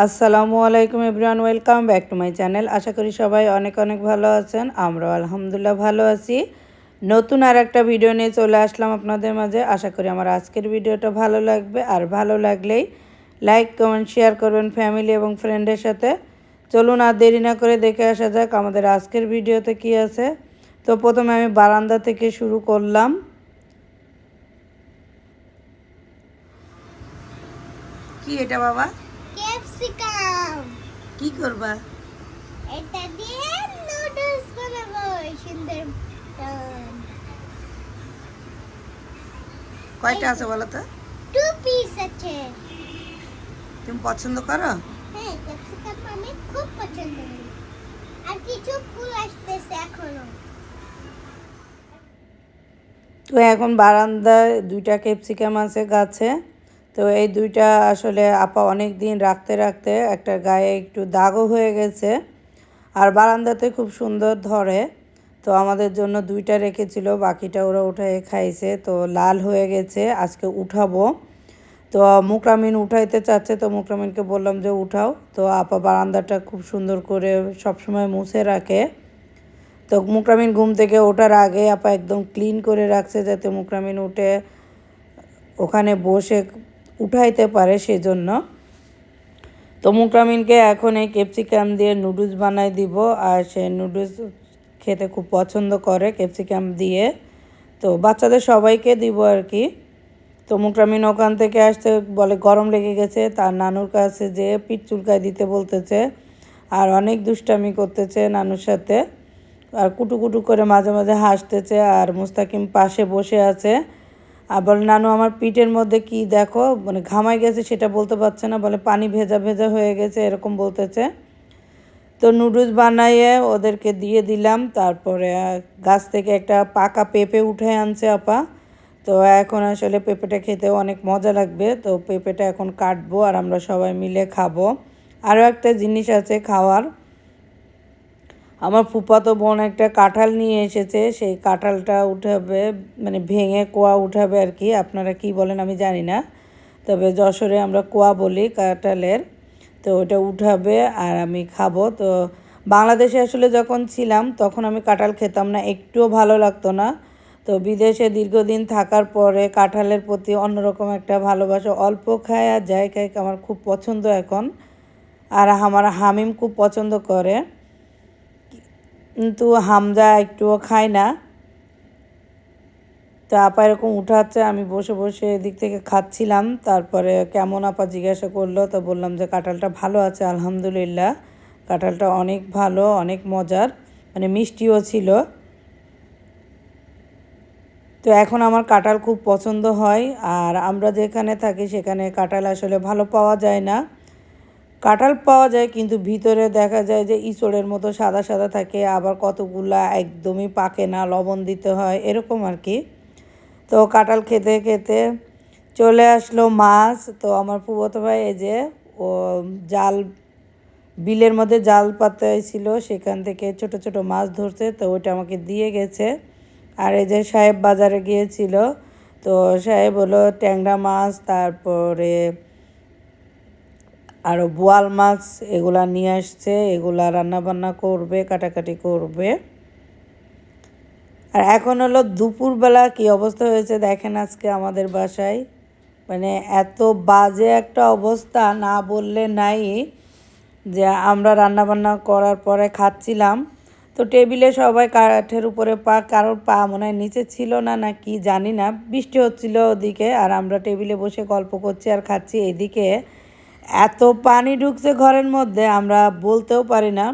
আসসালামু আলাইকুম everyone, welcome back to my channel. আশা করি সবাই অনেক অনেক ভালো আছেন, আমরাও আলহামদুলিল্লাহ ভালো আছি। নতুন আর একটা ভিডিও নিয়ে চলে আসলাম আপনাদের মাঝে। আশা করি আমার আজকের ভিডিওটা ভালো লাগবে। আর ভালো লাগলেই লাইক কমেন্ট শেয়ার করবেন ফ্যামিলি এবং ফ্রেন্ডের সাথে। চলুন আর দেরি না করে দেখে আসা যাক আমাদের আজকের ভিডিওতে কি আছে। তো প্রথমে আমি বারান্দা থেকে শুরু করলাম। কি এটা বাবা? কি করবা? এটা দিয়ে নুডলস বানাবো সুন্দর কয়টা আছে বলো তো? টু পিস আছে। তুমি পছন্দ করো? হ্যাঁ ক্যাপসিকাম আমি খুব পছন্দ করি। আর কিছু ফুল আসতেছে এখনও। তো এখন বারান্দায় দুইটা ক্যাপসিকাম আছে গাছে। তো এই দুইটা আসলে আপা অনেক দিন রাখতে রাখতে একটা গায়ে একটু দাগও হয়ে গেছে। আর বারান্দাতে খুব সুন্দর ধরে। তো আমাদের জন্য দুইটা রেখেছিল, বাকিটা ওরা উঠায় খাইছে। তো লাল হয়ে গেছে, আজকে উঠাবো। তো মুকরামিন উঠাইতে চাচ্ছে, তো মুকরামিনকে বললাম যে উঠাও। তো আপা বারান্দাটা খুব সুন্দর করে সবসময় মুছে রাখে। তো মুকরামিন ঘুম থেকে ওঠার আগে আপা একদম ক্লিন করে রাখছে, যাতে মুকরামিন উঠে ওখানে বসে উঠাইতে পারে সেজন্য। তো মুকরামিনকে এখন এই ক্যাপসিকাম দিয়ে নুডলস বানাই দিব। আর সে নুডলস খেতে খুব পছন্দ করে ক্যাপসিকাম দিয়ে। তো বাচ্চাদের সবাইকে দিব আর কি। তো মুকরামিন ওখান থেকে আসতে বলে গরম লেগে গেছে। তার নানুর কাছে যে পিঠ চুলকায় দিতে বলতেছে। আর অনেক দুষ্টামি করতেছে নানুর সাথে। আর কুটু কুটু করে মাঝে মাঝে হাসতেছে। আর মুস্তাকিম পাশে বসে আছে। আর বলে, নানু, আমার পিঠের মধ্যে কি দেখো? মানে ঘামাই গেছে, সেটা বলতে পারছে না। বলে, পানি ভেজা ভেজা হয়ে গেছে, এরকম বলতেছে। তো নুডলস বানাইয়ে ওদেরকে দিয়ে দিলাম। তারপরে গাছ থেকে একটা পাকা পেঁপে উঠে আনছে আপা। তো এখন আসলে পেঁপেটা খেতে অনেক মজা লাগবে। তো পেঁপেটা এখন কাটবো আর আমরা সবাই মিলে খাব। আরও একটা জিনিস আছে খাওয়ার। আমার ফুপাতো বোন একটা কাঁঠাল নিয়ে এসেছে, সেই কাঁঠালটা উঠাবে মানে ভেঙে কোয়া উঠাবে আর কি, আপনারা কি বলেন আমি জানি না। তবে যশোরে আমরা কোয়া বলি কাঁঠালের, তো ওটা উঠাবে আর আমি খাব। তো বাংলাদেশে আসলে যখন ছিলাম, তখন আমি কাঁঠাল খেতাম না, একটুও ভালো লাগতো না। তো বিদেশে দীর্ঘদিন থাকার পরে কাঁঠালের প্রতি অন্যরকম একটা ভালোবাসা অল্প খায় আর যাই খায় আমার খুব পছন্দ এখন। আর আমার হামিম খুব পছন্দ করে। কিন্তু হামজা একটুও খায় না। তো আপা এরকম উঠাচ্ছে, আমি বসে বসে এদিক থেকে খাচ্ছিলাম। তারপরে কেমন আপা জিজ্ঞাসা করল, তো বললাম যে কাঁঠালটা ভালো আছে, আলহামদুলিল্লাহ। কাঁঠালটা অনেক ভালো, অনেক মজার মানে মিষ্টিও ছিল। তো এখন আমার কাঁঠাল খুব পছন্দ হয়, আর আমরা যেখানে থাকি সেখানে কাঁঠাল আসলে ভালো পাওয়া যায় না। কাঁঠাল পাওয়া যায়, কিন্তু ভিতরে দেখা যায় যে ইঁচড়ের মতো সাদা সাদা থাকে, আবার কতগুলা একদমই পাকে না, লবণ দিতে হয়, এরকম আর কি। তো কাঁঠাল খেতে খেতে চলে আসলো মাছ। তো আমার ফুবতো ভাই এই যে, ও জাল, বিলের মধ্যে জাল পাতায় সেখান থেকে ছোট ছোট মাছ ধরছে, তো ওইটা আমাকে দিয়ে গেছে। আর এই যে সাহেব বাজারে গিয়েছিল, তো সাহেব হলো ট্যাংরা মাছ, তারপরে আরও বোয়াল মাছ এগুলা নিয়ে আসছে, এগুলা রান্না বান্না করবে, কাটাকাটি করবে। আর এখন হলো দুপুরবেলা কি অবস্থা হয়েছে দেখেন আজকে আমাদের বাসায়। মানে এত বাজে একটা অবস্থা, না বললে নাই যে আমরা রান্না বান্না করার পরে খাচ্ছিলাম। তো টেবিলে সবাই কাঠের উপরে পা, কারোর পা মনে হয় নিচে ছিল না না কি জানি না। বৃষ্টি হচ্ছিল ওদিকে, আর আমরা টেবিলে বসে গল্প করছি আর খাচ্ছি এদিকে। এত পানি ঢুকছে ঘরের মধ্যে, আমরা বলতেও পারি না।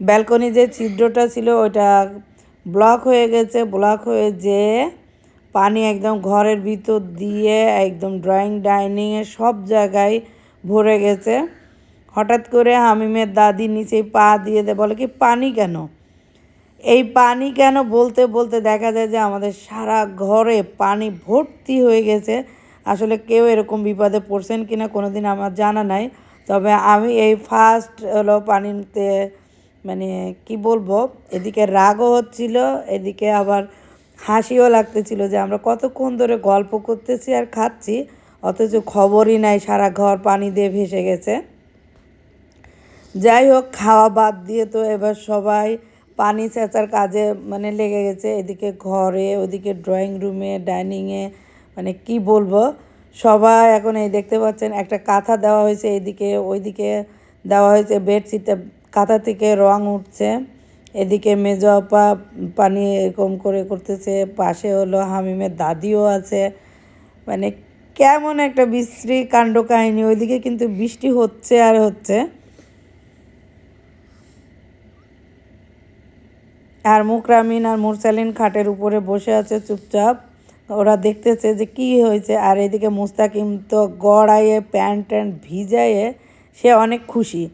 ব্যালকনি যে ছিদ্রটা ছিল, ওইটা ব্লক হয়ে গেছে, ব্লক হয়ে যে পানি একদম ঘরের ভিতর দিয়ে একদম ড্রয়িং ডাইনিংয়ে সব জায়গায় ভরে গেছে। হঠাৎ করে হামিমের দাদি নিচে পা দিয়ে দেয় বলে কি, পানি কেন? এই পানি কেন বলতে বলতে দেখা যায় যে আমাদের সারা ঘরে পানি ভর্তি হয়ে গেছে। আসলে কেউ এরকম বিপদে পড়ছেন কি না কোনো দিন আমার জানা নাই। তবে আমি এই ফার্স্ট হলো পানিতে মানে কি বলব, এদিকে রাগও হচ্ছিল, এদিকে আবার হাসিও লাগতেছিল যে আমরা কতক্ষণ ধরে গল্প করতেছি আর খাচ্ছি, অথচ খবরই নাই সারা ঘর পানি দিয়ে ভেসে গেছে। যাই হোক, খাওয়া বাদ দিয়ে তো এবার সবাই পানি চেঁচার কাজে মানে লেগে গেছে। এদিকে ঘরে, ওদিকে ড্রয়িং রুমে, ডাইনিংয়ে মানে কি বলব? সবাই এখন এই দেখতে পাচ্ছেন, একটা কাঁথা দেওয়া হয়েছে এইদিকে ওইদিকে দেওয়া হয়েছে বেডশিটটা কাঁথা থেকে রং উঠছে। এদিকে মেজো আপা পানি এরকম করে করতেছে। পাশে হলো হামিমের দাদিও আছে। মানে কেমন একটা বিশ্রী কাণ্ড কাহিনী। ওইদিকে কিন্তু বৃষ্টি হচ্ছে আর হচ্ছে। আর মুকরামিন আর মুরসালিন খাটের উপরে বসে আছে চুপচাপ। ওরা দেখতেছে যে কি হয়েছে। আর এদিকে মুস্তাকিম তো গড়াইয়ে, প্যান্ট ট্যান্ট ভিজাইয়ে সে অনেক খুশি।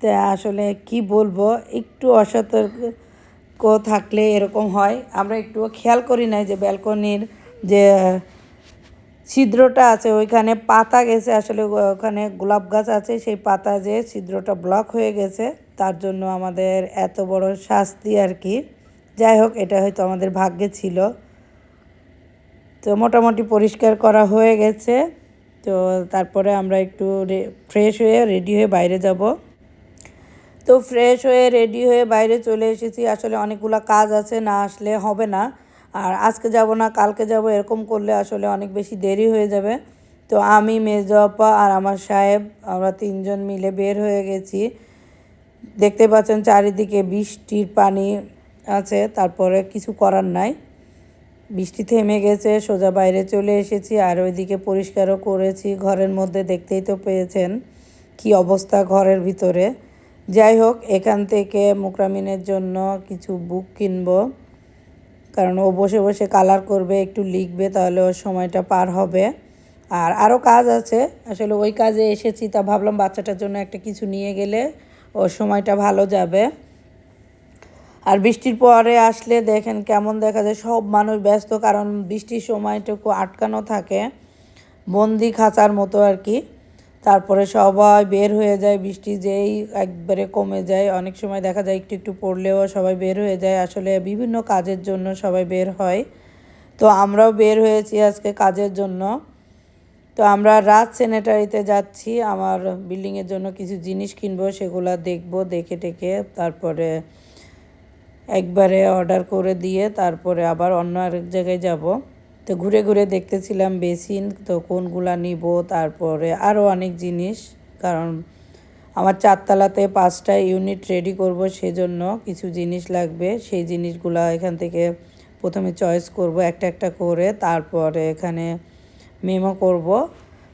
তা আসলে কি বলব, একটু অসতর্ক থাকলে এরকম হয়। আমরা একটুও খেয়াল করি নাই যে ব্যালকনির যে ছিদ্রটা আছে, ওইখানে পাতা গেছে। আসলে ওখানে গোলাপ গাছ আছে, সেই পাতা যে ছিদ্রটা ব্লক হয়ে গেছে, তার জন্য আমাদের এত বড় শাস্তি আর কি। যাই হোক, এটা হয়তো আমাদের ভাগ্যে ছিল। তো মোটামুটি পরিষ্কার করা হয়ে গেছে। তো তারপরে আমরা একটু ফ্রেশ হয়ে রেডি হয়ে বাইরে যাব। তো ফ্রেশ হয়ে রেডি হয়ে বাইরে চলে এসেছি। আসলে অনেকগুলো কাজ আছে, না আসলে হবে না। আর আজকে যাব না, কালকে যাব, এরকম করলে আসলে অনেক বেশি দেরি হয়ে যাবে। তো আমি মেজপা আর আমার সাহেব, আমরা তিনজন মিলে বের হয়ে গেছি। দেখতে পাচ্ছেন চারিদিকে বৃষ্টির পানি আছে, তারপরে কিছু করার নাই। বৃষ্টি থেমে গেছে, সোজা বাইরে চলে এসেছি, আর ওইদিকে পরিষ্কারও করেছি, ঘরের মধ্যে দেখতেই তো পেয়েছেন কি অবস্থা ঘরের ভিতরে। যাই হোক, এখান থেকে মুকরামিনের জন্য কিছু বুক কিনব, কারণ ও বসে বসে কালার করবে, একটু লিখবে, তাহলে ওর সময়টা পার হবে। আর আরও কাজ আছে, আসলে ওই কাজে এসেছি, তা ভাবলাম বাচ্চাটার জন্য একটা কিছু নিয়ে গেলে ওর সময়টা ভালো যাবে। আর বৃষ্টির পরে আসলে দেখেন কেমন দেখা যায়, সব মানুষ ব্যস্ত, কারণ বৃষ্টির সময়টুকু আটকানো থাকে, বন্দি খাঁচার মতো আর কি। তারপরে সবাই বের হয়ে যায়, বৃষ্টি যেই একবারে কমে যায়, অনেক সময় দেখা যায় একটু একটু পড়লেও সবাই বের হয়ে যায়, আসলে বিভিন্ন কাজের জন্য সবাই বের হয়। তো আমরাও বের হয়েছি আজকে কাজের জন্য। তো আমরা রাত স্যানিটারিতে যাচ্ছি, আমার বিল্ডিংয়ের জন্য কিছু জিনিস কিনবো, সেগুলো দেখব, দেখে টেকে, তারপরে একবারে অর্ডার করে দিয়ে তারপরে আবার অন্য আরেক জায়গায় যাব। তো ঘুরে ঘুরে দেখতেছিলাম বেসিন, তো কোনগুলা নিব, তারপরে আরও অনেক জিনিস, কারণ আমার চারতলাতে পাঁচটা ইউনিট রেডি করব সেজন্য কিছু জিনিস লাগবে। সেই জিনিসগুলো এখান থেকে প্রথমে চয়েস করব একটা একটা করে, তারপরে এখানে মেমো করব।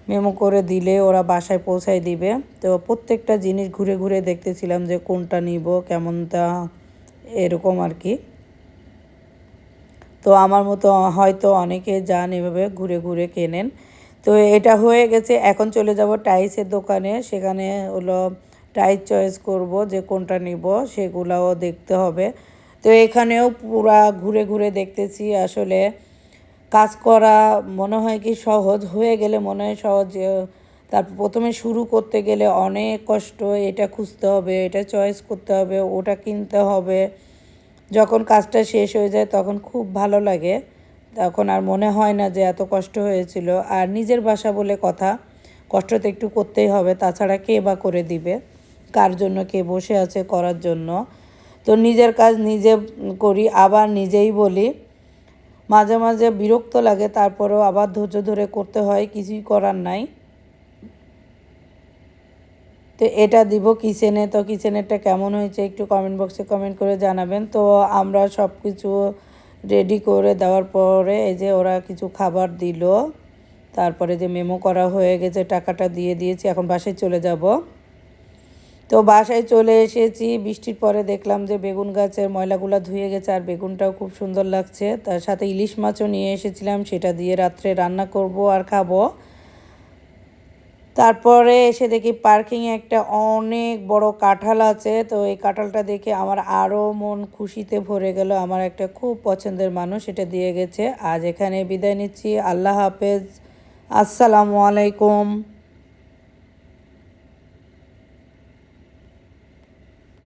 মেমো করে দিলে ওরা বাসায় পৌঁছায় দিবে। তো প্রত্যেকটা জিনিস ঘুরে ঘুরে দেখতেছিলাম যে কোনটা নিব, কেমনটা এরকম আর কি। তো আমার মতো হয়তো অনেকে যান এভাবে ঘুরে ঘুরে কেনেন। তো এটা হয়ে গেছে, এখন চলে যাব টাইসের দোকানে। সেখানে হলো টাইস চয়েস করব, যে কোনটা নিব সেগুলাও দেখতে হবে। তো এখানেও পুরা ঘুরে ঘুরে দেখতেছি, আসলে কাজ করা মনে হয় কি সহজ, হয়ে গেলে মনে হয় সহজ তারপর প্রথমে শুরু করতে গেলে অনেক কষ্ট, এটা খুঁজতে হবে, এটা চয়েস করতে হবে, ওটা কিনতে হবে। যখন কাজটা শেষ হয়ে যায় তখন খুব ভালো লাগে। তখন আর মনে হয় না যে এত কষ্ট হয়েছিল। আর নিজের বাসা বলে কথা, কষ্ট তো একটু করতেই হবে, তাছাড়া কে বা করে দিবে? কার জন্য কে বসে আছে করার জন্য? তো নিজের কাজ নিজে করি, আবার নিজেই বলি। মাঝে মাঝে বিরক্ত লাগে, তারপরেও আবার ধৈর্য ধরে করতে হয়, কিছুই করার নাই। তো এটা দিব কিচেনে। তো কিচেনেরটা কেমন হয়েছে একটু কমেন্ট বক্সে কমেন্ট করে জানাবেন। তো আমরা সব কিছু রেডি করে দেওয়ার পরে এই যে ওরা কিছু খাবার দিল। তারপরে যে মেমো করা হয়ে গেছে, টাকাটা দিয়ে দিয়েছি, এখন বাসায় চলে যাব। তো বাসায় চলে এসেছি। বৃষ্টির পরে দেখলাম যে বেগুন গাছের ময়লাগুলো ধুয়ে গেছে আর বেগুনটাও খুব সুন্দর লাগছে। তার সাথে ইলিশ মাছও নিয়ে এসেছিলাম, সেটা দিয়ে রাত্রে রান্না করব আর খাব। তারপরে এসে দেখি পার্কিংয়ে একটা অনেক বড় কাঁঠাল আছে। তো এই কাঁঠালটা দেখে আমার আরও মন খুশিতে ভরে গেল। আমার একটা খুব পছন্দের মানুষ এটা দিয়ে গেছে। আজ এখানে বিদায় নিচ্ছি। আল্লাহ হাফেজ। আসসালামু আলাইকুম।